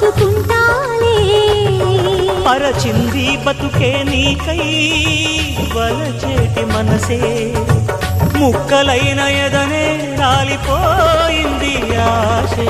దాచుకుంటాలే పరచింది బతుకే నీకై వలచేటి మనసే. ముక్కలైన ఎదనే రాలిపోయింది ఆశే.